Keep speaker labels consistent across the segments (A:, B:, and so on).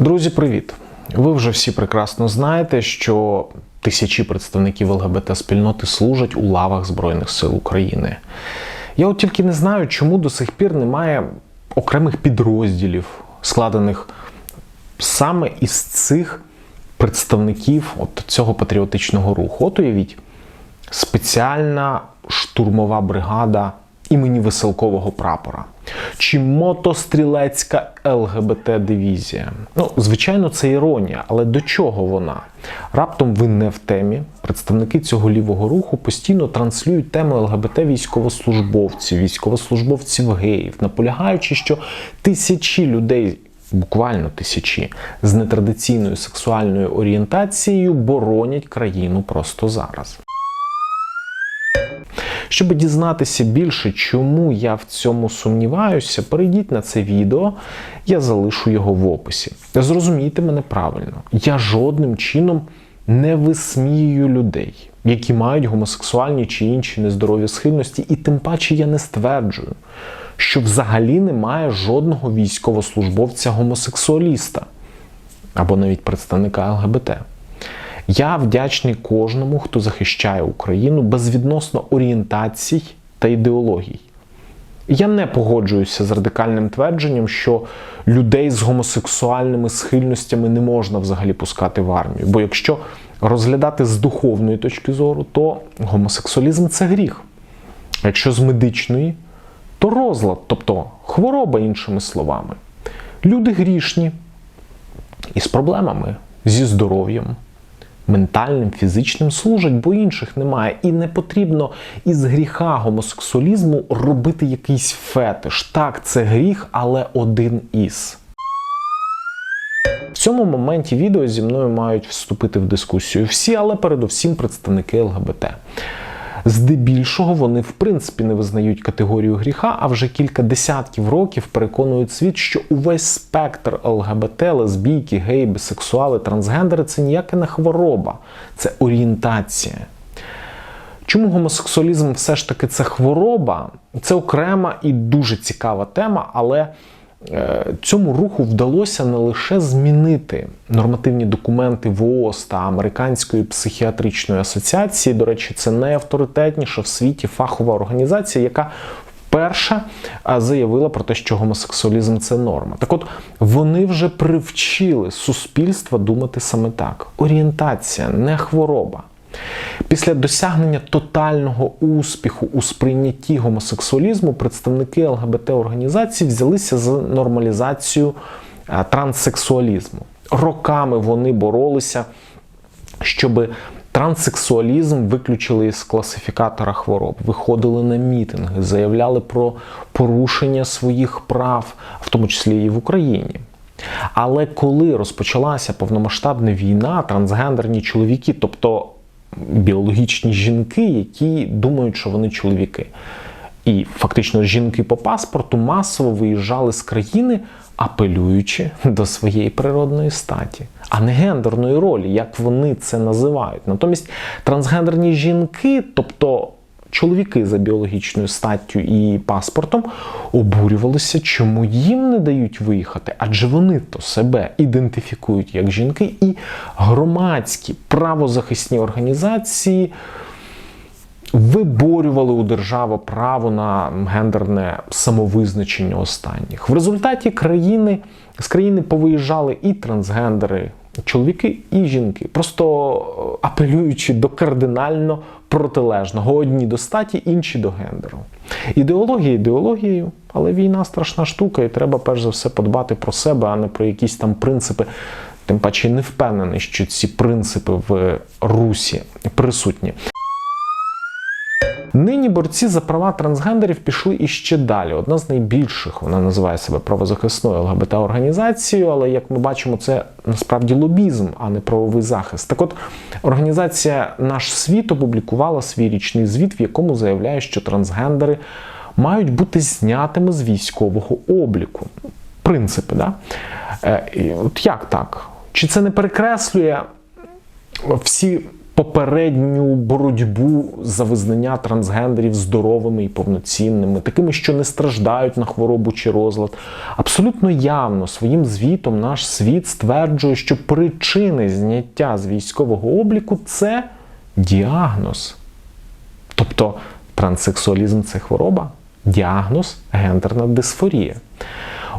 A: Друзі, привіт! Ви вже всі прекрасно знаєте, що тисячі представників ЛГБТ спільноти служать у лавах Збройних сил України. Я от тільки не знаю, чому до сих пір немає окремих підрозділів, складених саме із цих представників от цього патріотичного руху. От уявіть, спеціальна штурмова бригада імені Веселкового прапора чи мотострілецька ЛГБТ-дивізія. Ну, звичайно, це іронія, але до чого вона? Раптом ви не в темі. Представники цього лівого руху постійно транслюють тему ЛГБТ військовослужбовців, військовослужбовців геїв, наполягаючи, що тисячі людей. Буквально тисячі з нетрадиційною сексуальною орієнтацією боронять країну просто зараз. Щоб дізнатися більше, чому я в цьому сумніваюся, перейдіть на це відео, я залишу його в описі. Зрозумійте мене правильно, я жодним чином не висміюю людей, які мають гомосексуальні чи інші нездорові схильності, і тим паче я не стверджую, що взагалі немає жодного військовослужбовця-гомосексуаліста або навіть представника ЛГБТ. Я вдячний кожному, хто захищає Україну безвідносно орієнтацій та ідеологій. Я не погоджуюся з радикальним твердженням, що людей з гомосексуальними схильностями не можна взагалі пускати в армію. Бо якщо розглядати з духовної точки зору, то гомосексуалізм це гріх. А якщо з медичної, то розлад, тобто хвороба, іншими словами. Люди грішні і з проблемами, зі здоров'ям ментальним, фізичним служать, бо інших немає. І не потрібно із гріха гомосексуалізму робити якийсь фетиш. Так, це гріх, але один із. В цьому моменті відео зі мною мають вступити в дискусію всі, але передусім представники ЛГБТ. Здебільшого вони в принципі не визнають категорію гріха, а вже кілька десятків років переконують світ, що увесь спектр ЛГБТ, лесбійки, геї, бісексуали, трансгендери це ніяка не хвороба, це орієнтація. Чому гомосексуалізм все ж таки це хвороба? Це окрема і дуже цікава тема, але цьому руху вдалося не лише змінити нормативні документи ВООЗ та Американської психіатричної асоціації. До речі, це найавторитетніша в світі фахова організація, яка вперше е, заявила про те, що гомосексуалізм це норма. Так от вони вже привчили суспільство думати саме так: орієнтація, не хвороба. Після досягнення тотального успіху у сприйнятті гомосексуалізму представники ЛГБТ-організацій взялися за нормалізацію е, транссексуалізму. Роками вони боролися, щоб транссексуалізм виключили із класифікатора хвороб, виходили на мітинги, заявляли про порушення своїх прав, в тому числі і в Україні. Але коли розпочалася повномасштабна війна, трансгендерні чоловіки, тобто біологічні жінки, які думають, що вони чоловіки. І фактично жінки по паспорту масово виїжджали з країни, апелюючи до своєї природної статі, а не гендерної ролі, як вони це називають. Натомість трансгендерні жінки, тобто чоловіки за біологічною статтю і паспортом, обурювалися, чому їм не дають виїхати, адже вони то себе ідентифікують як жінки, і громадські правозахисні організації. Виборювали у державу право на гендерне самовизначення останніх. В результаті країни з країни повиїжджали і трансгендери, чоловіки, і жінки, просто апелюючи до кардинально протилежного: одні до статі, інші до гендеру. Ідеологія ідеологією, але війна страшна штука, і треба перш за все подбати про себе, а не про якісь там принципи. Тим паче не впевнений, що ці принципи в Русі присутні. Нині борці за права трансгендерів пішли іще далі. Одна з найбільших, вона називає себе правозахисною ЛГБТ-організацією, але як ми бачимо, це насправді лобізм, а не правовий захист. Так от організація Наш світ опублікувала свій річний звіт, в якому заявляє, що трансгендери мають бути знятими з військового обліку. Принципи, да? Е, от як так? Чи це не перекреслює всі попередню боротьбу за визнання трансгендерів здоровими і повноцінними, такими, що не страждають на хворобу чи розлад. Абсолютно явно своїм звітом наш світ стверджує, що причини зняття з військового обліку це діагноз. Тобто транссексуалізм це хвороба, діагноз гендерна дисфорія.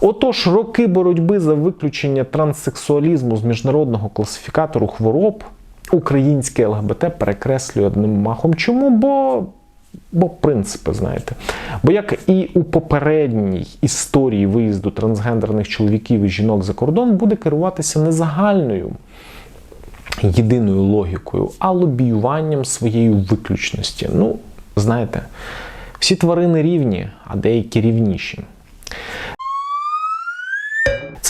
A: Отож, роки боротьби за виключення транссексуалізму з міжнародного класифікатору хвороб українське ЛГБТ перекреслює одним махом. Чому? Бо Бо принципи, знаєте. Бо як і у попередній історії виїзду трансгендерних чоловіків і жінок за кордон буде керуватися не загальною єдиною логікою, а лобіюванням своєї виключності. Ну, знаєте, всі тварини рівні, а деякі рівніші.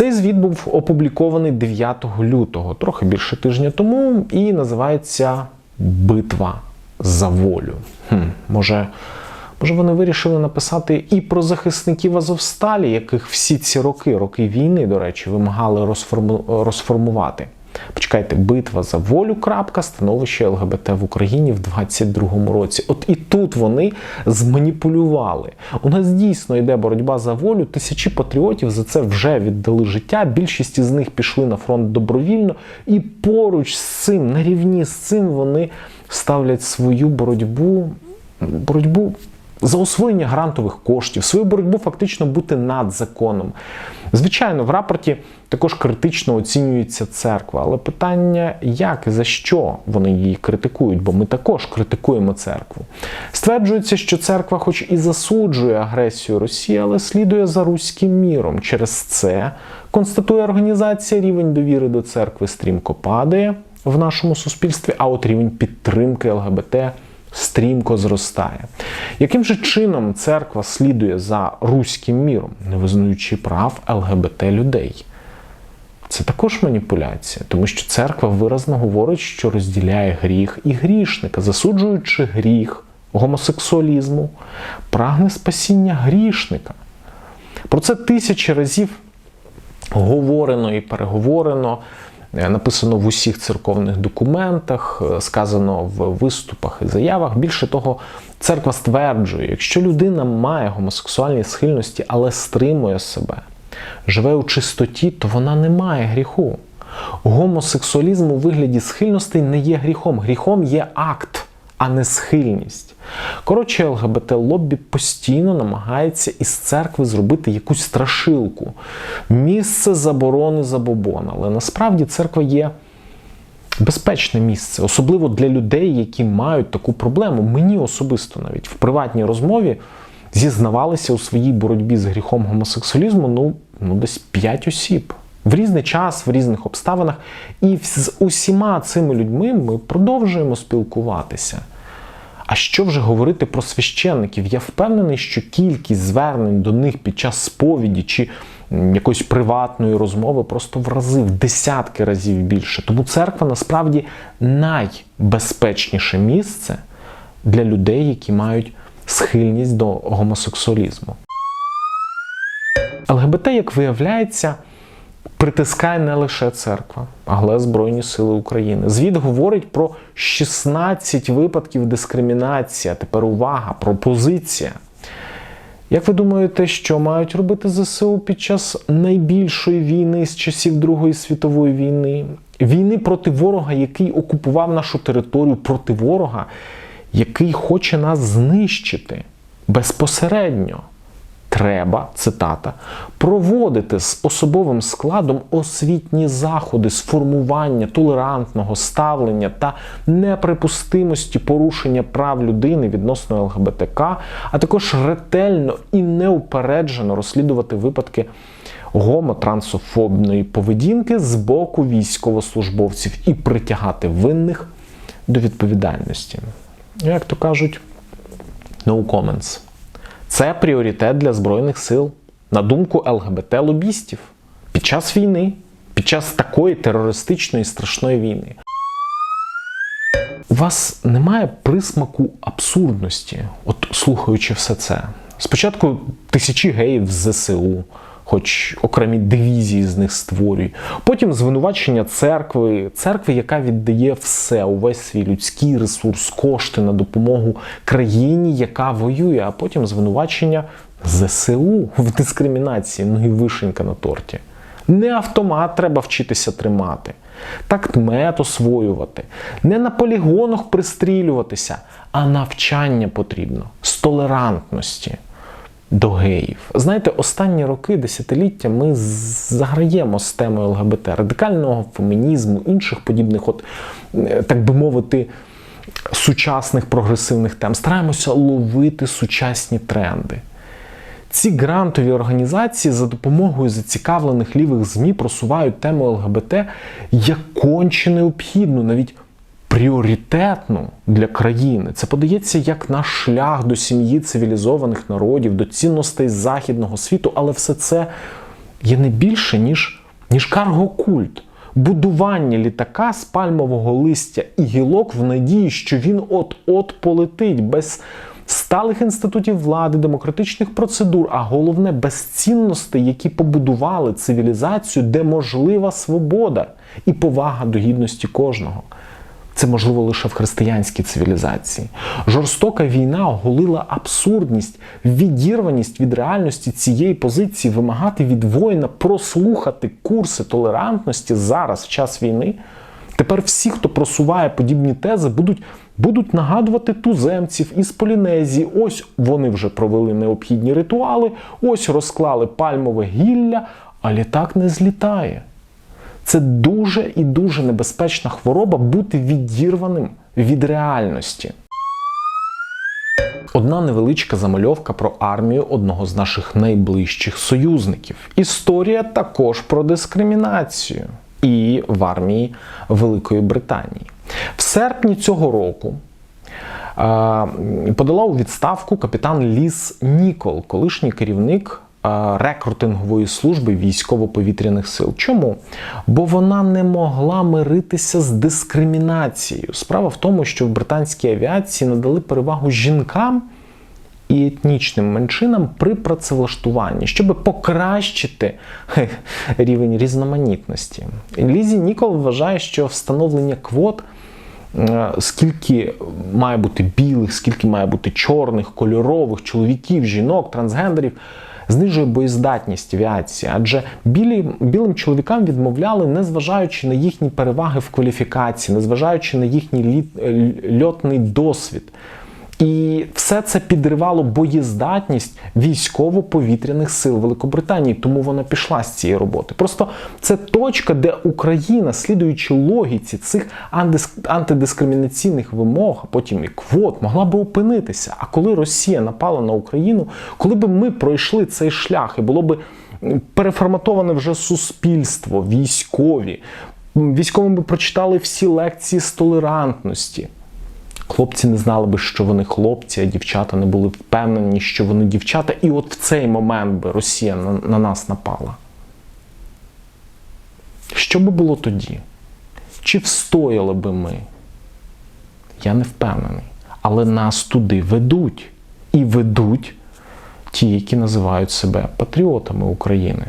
A: Цей звіт був опублікований 9 лютого, трохи більше тижня тому, і називається Битва за волю. Хм, Може, може вони вирішили написати і про захисників Азовсталі, яких всі ці роки, роки війни, до речі, вимагали розформу... розформувати. Почекайте, битва за волю. крапка, становище ЛГБТ в Україні в 22-му році. От і тут вони зманіпулювали. У нас дійсно йде боротьба за волю. Тисячі патріотів за це вже віддали життя. Більшість із них пішли на фронт добровільно, і поруч з цим, на рівні з цим, вони ставлять свою боротьбу, боротьбу за освоєння грантових коштів, свою боротьбу фактично бути над законом. Звичайно, в рапорті також критично оцінюється церква, але питання, як і за що вони її критикують, бо ми також критикуємо церкву. Стверджується, що церква, хоч і засуджує агресію Росії, але слідує за руським міром. Через це констатує організація рівень довіри до церкви стрімко падає в нашому суспільстві, а от рівень підтримки ЛГБТ стрімко зростає. Яким же чином церква слідує за руським міром, не визнаючи прав ЛГБТ людей? Це також маніпуляція, тому що церква виразно говорить, що розділяє гріх і грішника, засуджуючи гріх гомосексуалізму, прагне спасіння грішника. Про це тисячі разів говорено і переговорено. Е, написано в усіх церковних документах, е, сказано в виступах і заявах. Більше того, церква стверджує, якщо людина має гомосексуальні схильності, але стримує себе, живе у чистоті, то вона не має гріху. Гомосексуалізм у вигляді схильностей не є гріхом. Гріхом є акт, а не схильність. Коротше, ЛГБТ лоббі постійно намагається із церкви зробити якусь страшилку, місце заборони забобон. Але насправді церква є безпечне місце, особливо для людей, які мають таку проблему. Мені особисто навіть в приватній розмові зізнавалися у своїй боротьбі з гріхом гомосексуалізму ну, ну десь 5 осіб. В різний час, в різних обставинах, і з усіма цими людьми ми продовжуємо спілкуватися. А що вже говорити про священників? Я впевнений, що кількість звернень до них під час сповіді чи якоїсь приватної розмови просто в рази, в десятки разів більше. Тому церква насправді найбезпечніше місце для людей, які мають схильність до гомосексуалізму. ЛГБТ, як виявляється, притискає не лише церква, але Збройні Сили України. Звіт говорить про 16 випадків дискримінації. Тепер увага, пропозиція. Як ви думаєте, що мають робити ЗСУ під час найбільшої війни з часів Другої світової війни? Війни проти ворога, який окупував нашу територію, проти ворога, який хоче нас знищити безпосередньо? Треба, цитата, проводити з особовим складом освітні заходи з формування толерантного ставлення та неприпустимості порушення прав людини відносно ЛГБТК, а також ретельно і неупереджено розслідувати випадки гомотрансофобної поведінки з боку військовослужбовців і притягати винних до відповідальності. Як то кажуть, no comments. Це пріоритет для Збройних сил, на думку ЛГБТ-лобістів під час війни, під час такої терористичної страшної війни. У вас немає присмаку абсурдності, от слухаючи все це. Спочатку тисячі геїв з ЗСУ хоч окремі дивізії з них створюють. Потім звинувачення церкви, церкви, яка віддає все, увесь свій людський ресурс, кошти на допомогу країні, яка воює, а потім звинувачення ЗСУ в дискримінації. Ну і вишенька на торті. Не автомат треба вчитися тримати, тактмет освоювати, не на полігонах пристрілюватися, а навчання потрібно з толерантності до геїв. Знаєте, останні роки, десятиліття ми заграємо з темою ЛГБТ, радикального фемінізму, інших подібних, от, так би мовити, сучасних прогресивних тем. Стараємося ловити сучасні тренди. Ці грантові організації за допомогою зацікавлених лівих ЗМІ просувають тему ЛГБТ як конче необхідну, навіть пріоритетну для країни. Це подається як наш шлях до сім'ї цивілізованих народів, до цінностей західного світу, але все це є не більше, ніж, ніж каргокульт. Будування літака з пальмового листя і гілок в надії, що він от-от полетить без сталих інститутів влади, демократичних процедур, а головне без цінностей, які побудували цивілізацію, де можлива свобода і повага до гідності кожного. Це можливо лише в християнській цивілізації. Жорстока війна оголила абсурдність, відірваність від реальності цієї позиції, вимагати від воїна прослухати курси толерантності зараз, в час війни. Тепер всі, хто просуває подібні тези, будуть будуть нагадувати туземців із Полінезії. Ось вони вже провели необхідні ритуали, ось розклали пальмове гілля, а літак не злітає. Це дуже і дуже небезпечна хвороба бути відірваним від реальності. Одна невеличка замальовка про армію одного з наших найближчих союзників. Історія також про дискримінацію і в армії Великої Британії. В серпні цього року подала у відставку капітан Ліс Нікол, колишній керівник рекрутингової служби військово-повітряних сил. Чому? Бо вона не могла миритися з дискримінацією. Справа в тому, що в британській авіації надали перевагу жінкам. І етнічним меншинам при працевлаштуванні, щоб покращити рівень різноманітності. Лізі Нікол вважає, що встановлення квот, е, скільки має бути білих, скільки має бути чорних, кольорових, чоловіків, жінок, трансгендерів знижує боєздатність авіації, адже білі, білим чоловікам відмовляли, незважаючи на їхні переваги в кваліфікації, незважаючи на їхній літ, льотний досвід. І все це підривало боєздатність військово-повітряних сил Великобританії, тому вона пішла з цієї роботи. Просто це точка, де Україна, слідуючи логіці цих антидискримінаційних вимог, а потім і квот, могла би опинитися. А коли Росія напала на Україну, коли б ми пройшли цей шлях, і було б переформатоване вже суспільство, військові, військовим би прочитали всі лекції з толерантності. Хлопці не знали би, що вони хлопці, а дівчата не були впевнені, що вони дівчата. І от в цей момент би Росія на, на нас напала. Що би було тоді? Чи встояли би ми? Я не впевнений. Але нас туди ведуть. І ведуть ті, які називають себе патріотами України.